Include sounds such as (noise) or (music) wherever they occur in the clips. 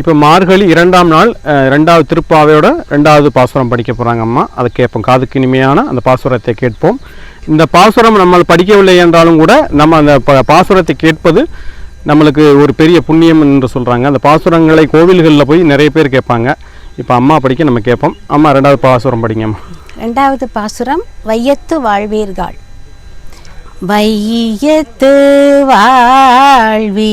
இப்போ மார்கழி இரண்டாம் நாள் ரெண்டாவது திருப்பாவையோட ரெண்டாவது பாசுரம் படிக்க போகிறாங்க அம்மா. அதை கேட்போம். காதுக்கு இனிமையான அந்த பாசுரத்தை கேட்போம். இந்த பாசுரம் நம்ம படிக்கவில்லை என்றாலும் கூட நம்ம அந்த பாசுரத்தை கேட்பது நம்மளுக்கு ஒரு பெரிய புண்ணியம் என்று சொல்கிறாங்க அந்த பாசுரங்களை கோவில்களில் போய் நிறைய பேர் கேட்பாங்க. இப்போ அம்மா படிக்க நம்ம கேட்போம். அம்மா ரெண்டாவது பாசுரம் படிங்கம்மா ரெண்டாவது பாசுரம் வையத்து வாழ்வீர்கள். வையத்து வாழ்வீர்கள்.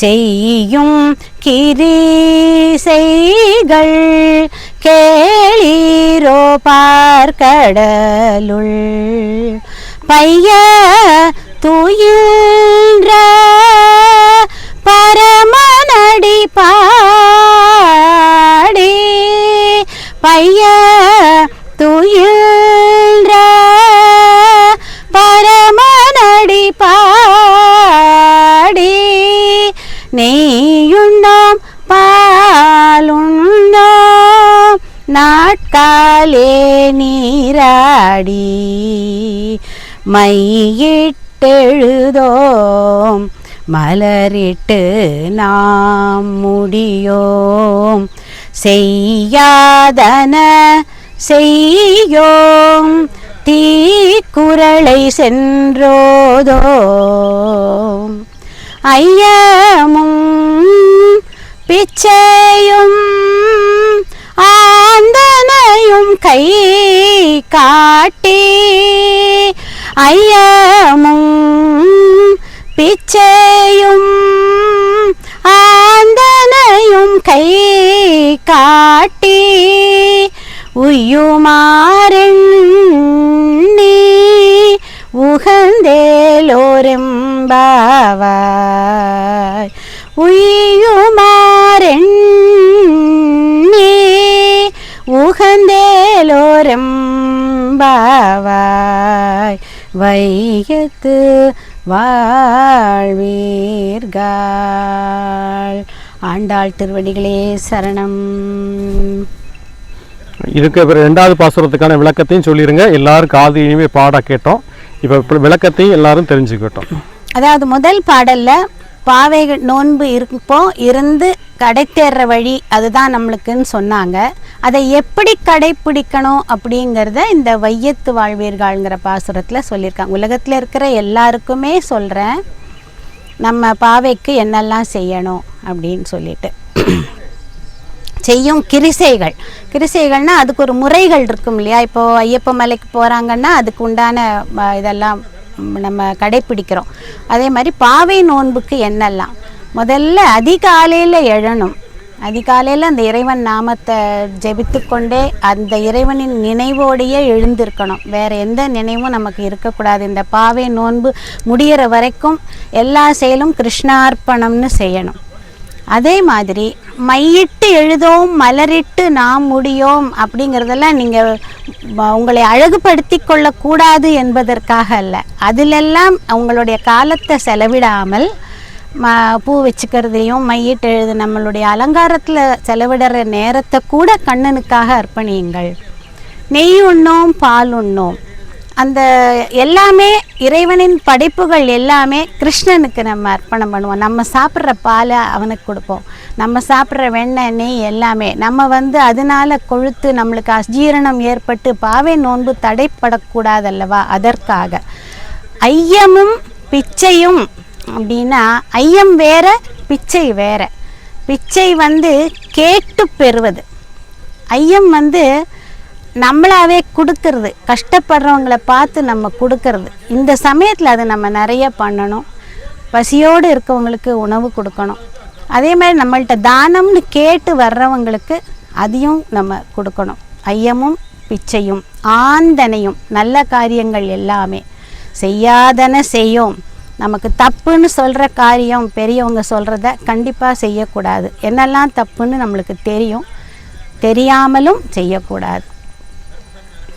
செய்யும் கிரீசைகள் கேளீரோ பார்க்கடலுள். பைய துயின்ற பரமனடி பாடி. பைய துயின்ற நெய்யுண்ணோம் பாலுண்ணோம் நாட்காலே நீராடி மையிட்டெழுதோம் மலரிட்டு நாம் முடியோம். செய்யாதன செய்யோம் தீக்குறளை சென்றோதோம். ஐயமும் பிச்சையும் ஆந்தனையும் கை காட்டி ஐயமும் பிச்சையும் ஆந்தனையும் கை காட்டி உய்யுமாறெண்ணி உகந்தேலோரெம்பாவாய் உய்யுமாறெண்ணி உகந்தேலோரெம்பாவாய். வையத்து வாழ்வீர்கள். ஆண்டாள் திருவடிகளே சரணம். இதுக்கு அப்புறம் ரெண்டாவது பாசுரத்துக்கான விளக்கத்தையும் சொல்லிடுங்க எல்லாரும் காது இனிமே பாட கேட்டோம். இப்போ விளக்கத்தையும் எல்லாரும் தெரிஞ்சுக்கிட்டோம். அதாவது முதல் பாடலில் பாவைகள் நோன்பு இருப்போ இருந்து கடைத்தேற வழி அதுதான் நம்மளுக்குன்னு சொன்னாங்க. அதை எப்படி கடைப்பிடிக்கணும் அப்படிங்கிறத இந்த வையத்து வாழ்வீர்கள்ங்கிற பாசுரத்தில் சொல்லியிருக்காங்க. உலகத்தில் இருக்கிற எல்லாருக்குமே சொல்கிறேன் நம்ம பாவைக்கு என்னெல்லாம் செய்யணும் அப்படின்னு சொல்லிட்டு. (clears throat) செய்யும் கிரிசைகள். கிரிசைகள்னா அதுக்கு ஒரு முறைகள் இருக்கும் இல்லையா? இப்போ ஐயப்ப மலைக்கு போகிறாங்கன்னா அதுக்கு உண்டான இதெல்லாம் நம்ம கடைப்பிடிக்கிறோம். அதே மாதிரி பாவை நோன்புக்கு என்னெல்லாம்? முதல்ல அதிகாலையில் எழணும். அதிகாலையில் அந்த இறைவன் நாமத்தை ஜெபித்து கொண்டே அந்த இறைவனின் நினைவோடையே எழுந்திருக்கணும். வேறு எந்த நினைவும் நமக்கு இருக்கக்கூடாது. இந்த பாவை நோன்பு முடியிற வரைக்கும் எல்லா செயலும் கிருஷ்ணார்ப்பணம்னு செய்யணும். அதே மாதிரி மையிட்டு எழுதோம் மலரிட்டு நாம் முடியோம் அப்படிங்கிறதெல்லாம் நீங்கள் உங்களை அழகுபடுத்தி கொள்ளக்கூடாது என்பதற்காக அல்ல. அதிலெல்லாம் உங்களுடைய காலத்தை செலவிடாமல் ம பூ வச்சுக்கிறதையும் மையிட்டு எழுது நம்மளுடைய அலங்காரத்தில் செலவிடுற நேரத்தை கூட கண்ணனுக்காக அர்ப்பணியுங்கள். நெய் உண்ணோம் பால் உண்ணோம். அந்த எல்லாமே இறைவனின் படைப்புகள் எல்லாமே கிருஷ்ணனுக்கு நம்ம அர்ப்பணம் பண்ணுவோம். நம்ம சாப்பிட்ற பாலை அவனுக்கு கொடுப்போம். நம்ம சாப்பிட்ற வெண்ணெய் நெய் எல்லாமே நம்ம வந்து அதனால கொழுத்து நம்மளுக்கு அஜீரணம் ஏற்பட்டு பாவை நோன்பு தடைப்படக்கூடாதல்லவா? அதற்காக. ஐயமும் பிச்சையும் அப்படின்னா ஐயம் வேற பிச்சை வேற. பிச்சை வந்து கேட்டு பெறுவது. ஐயம் வந்து நம்மளாவே கொடுக்கறது. கஷ்டப்படுறவங்கள பார்த்து நம்ம கொடுக்கறது. இந்த சமயத்தில் அதை நம்ம நிறைய பண்ணணும். பசியோடு இருக்கவங்களுக்கு உணவு கொடுக்கணும். அதே மாதிரி நம்மள்ட்ட தானம்னு கேட்டு வர்றவங்களுக்கு அதையும் நம்ம கொடுக்கணும். ஐயமும் பிச்சையும் ஆந்தனையும் நல்ல காரியங்கள் எல்லாமே. செய்யாதன செய்யும். நமக்கு தப்புன்னு சொல்கிற காரியம் பெரியவங்க சொல்கிறத கண்டிப்பாக செய்யக்கூடாது. என்னெல்லாம் தப்புன்னு நம்மளுக்கு தெரியும். தெரியாமலும் செய்யக்கூடாது.